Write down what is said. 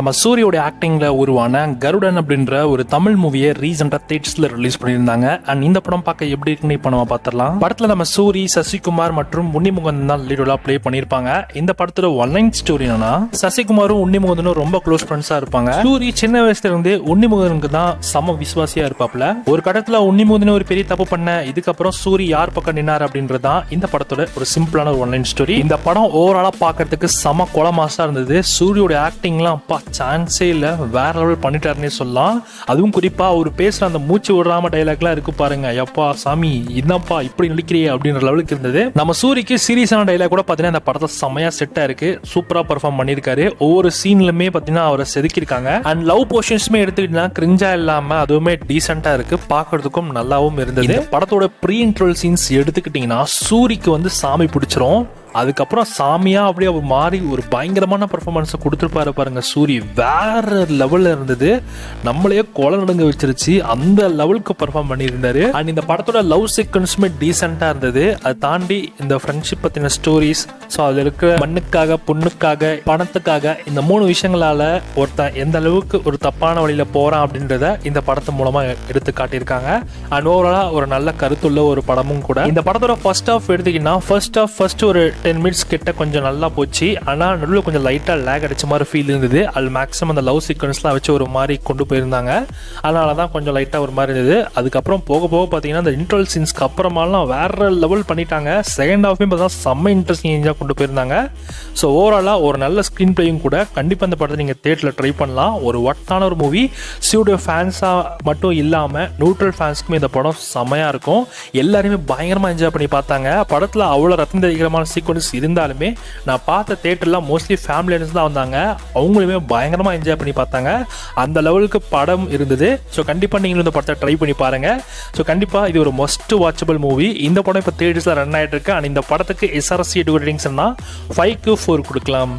நம்ம சூரியோட ஆக்டிங்கில் உருவான கருடன் அப்படின்ற ஒரு தமிழ் மூவியை ரீசெண்டாக தேட்டர்ஸ்ல ரிலீஸ் பண்ணியிருந்தாங்க. அண்ட் இந்த படம் பார்க்க எப்படி இருக்குன்னு இப்போ நம்ம பார்த்துடலாம். படத்தில் நம்ம சூரி சசிகுமார் மற்றும் உன்னிமுகன் தான் லீடோலாக ப்ளே பண்ணியிருப்பாங்க. இந்த படத்தில் ஒன்லைன் ஸ்டோரி என்னன்னா சசிகுமாரும் உன்னிமுகனும் ரொம்ப க்ளோஸ் ஃப்ரெண்ட்ஸாக இருப்பாங்க. சூரி சின்ன வயசுல இருந்து உன்னிமுகனுக்கு தான் சம விசுவாசியாக இருப்பாப்ல ஒரு கடத்தில் உன்னிமுகன் ஒரு பெரிய தப்பு பண்ண இதுக்கப்புறம் சூரி யார் பக்கம் நின்னார் அப்படின்றது தான் இந்த படத்தோட ஒரு சிம்பிளான ஒரு ஒன்லைன் ஸ்டோரி இந்த படம் ஓவராலாக பார்க்கறதுக்கு செம கொலமாசாக இருந்தது. சூரியோட ஆக்டிங்லாம் பார்த்து சான்ஸே இல்ல வேற லெவல் பண்ணிட்டாருன்னே சொல்லலாம். அதுவும் குறிப்பா அவர் பேசுற அந்த மூச்சு விடாம டைலாக்லாம் இருக்கு பாருங்க. எப்பா சாமி என்னப்பா இப்படி நடிக்கிறியே அப்படின்ற லெவலுக்கு இருந்தது. நம்ம சூரிக்கு சீரியஸான டைலாக் கூட பாத்தீங்கன்னா இந்த படத்தை செமையா செட்டா இருக்கு. சூப்பரா பெர்ஃபார்ம் பண்ணியிருக்காரு. ஒவ்வொரு சீன்லுமே பாத்தீங்கன்னா அவரை செதுக்கியிருக்காங்க. அண்ட் லவ் போர்ஷன்ஸுமே எடுத்துக்கிட்டா கிரிஞ்சா இல்லாம அதுவுமே டீசெண்டா இருக்கு. பார்க்கிறதுக்கும் நல்லாவும் இருந்தது. படத்தோட ப்ரீ இன்ட்ரோல் சீன்ஸ் எடுத்துக்கிட்டீங்கன்னா சூரிக்கு வந்து சாமி பிடிச்சிரும். அதுக்கப்புறம் சாமியா அப்படியே அவர் மாறி ஒரு பயங்கரமான பர்ஃபார்மன்ஸை கொடுத்துருப்பாரு பாருங்க. சூரி வேற லெவல்ல இருந்தது. நம்மளையே கொலை நடுங்க வச்சிருச்சு. அந்த லெவலுக்கு பர்ஃபார்ம் பண்ணியிருந்தாரு. அண்ட் இந்த படத்தோட லவ் சீக்வன்ஸுமே டீசெண்டாக இருந்தது. அதை தாண்டி இந்த ஃப்ரெண்ட்ஷிப் பற்றின ஸ்டோரிஸ் ஸோ அதில் இருக்கிற மண்ணுக்காக பொண்ணுக்காக பணத்துக்காக இந்த மூணு விஷயங்களால ஒருத்தன் எந்த அளவுக்கு ஒரு தப்பான வழியில் போகிறான் அப்படின்றத இந்த படத்து மூலமாக எடுத்து காட்டியிருக்காங்க. அண்ட் ஓவராலாக ஒரு நல்ல கருத்துள்ள ஒரு படமும் கூட. இந்த படத்தோட ஃபர்ஸ்ட் ஆஃப் எடுத்திங்கன்னா ஃபர்ஸ்ட் ஆஃப் ஃபர்ஸ்ட் ஒரு டென் மினிட்ஸ் கிட்ட கொஞ்சம் நல்லா போச்சு. ஆனால் நடுவில் கொஞ்சம் லைட்டாக லேக் அடிச்ச மாதிரி ஃபீல் இருந்தது. அது மேக்ஸிமம் அந்த லவ் சீக்வன்ஸ்லாம் வச்சு ஒரு மாதிரி கொண்டு போயிருந்தாங்க. அதனால தான் கொஞ்சம் லைட்டாக ஒரு மாதிரி இருந்தது. அதுக்கப்புறம் போக போக பார்த்தீங்கன்னா அந்த இன்ட்ரல் சீன்ஸ்க்கு அப்புறமாலாம் வேற லெவல் பண்ணிட்டாங்க. செகண்ட் ஹாஃபையும் பார்த்தீங்கன்னா செம்ம இன்ட்ரெஸ்டிங்காக கொண்டு போயிருந்தாங்க. ஸோ ஓவராலாக ஒரு நல்ல ஸ்க்ரீன் பிளேயும் கூட. கண்டிப்பாக அந்த படத்தை நீங்கள் தேட்டரில் ட்ரை பண்ணலாம். ஒரு ஒர்த்தான ஒரு மூவி ஸ்டூடியோ ஃபேன்ஸாக மட்டும் இல்லாமல் நியூட்ரல் ஃபேன்ஸ்க்குமே இந்த படம் செம்மையாக இருக்கும். எல்லாருமே பயங்கரமாக என்ஜாய் பண்ணி பார்த்தாங்க. படத்தில் அவ்வளோ ரத்தம் தெரிக்கிறமான சீக்வன்ஸ் இருந்தாலுமே நான் பார்த்த தேட்டர்லாம் மோஸ்ட்லி ஃபேமிலியன்ஸ் தான் வந்தாங்க. அவங்களுமே பயங்கரமாக என்ஜாய் பண்ணி பார்த்தாங்க. அந்த லெவலுக்கு படம் இருந்தது. ஸோ கண்டிப்பாக நீங்களும் இந்த படத்தை ட்ரை பண்ணி பாருங்கள் ஸோ கண்டிப்பாக இது ஒரு மஸ்ட் வாட்சபிள் மூவி இந்த படம் இப்போ தேட்டர்ஸில் ரன் ஆகிட்டு இருக்கு. அண்ட் இந்த படத்துக்கு எஸ்ஆர்சி ரேட்டிங்ஸ்னா ஃபைவ்க்கு ஃபோர் கொடுக்கலாம்.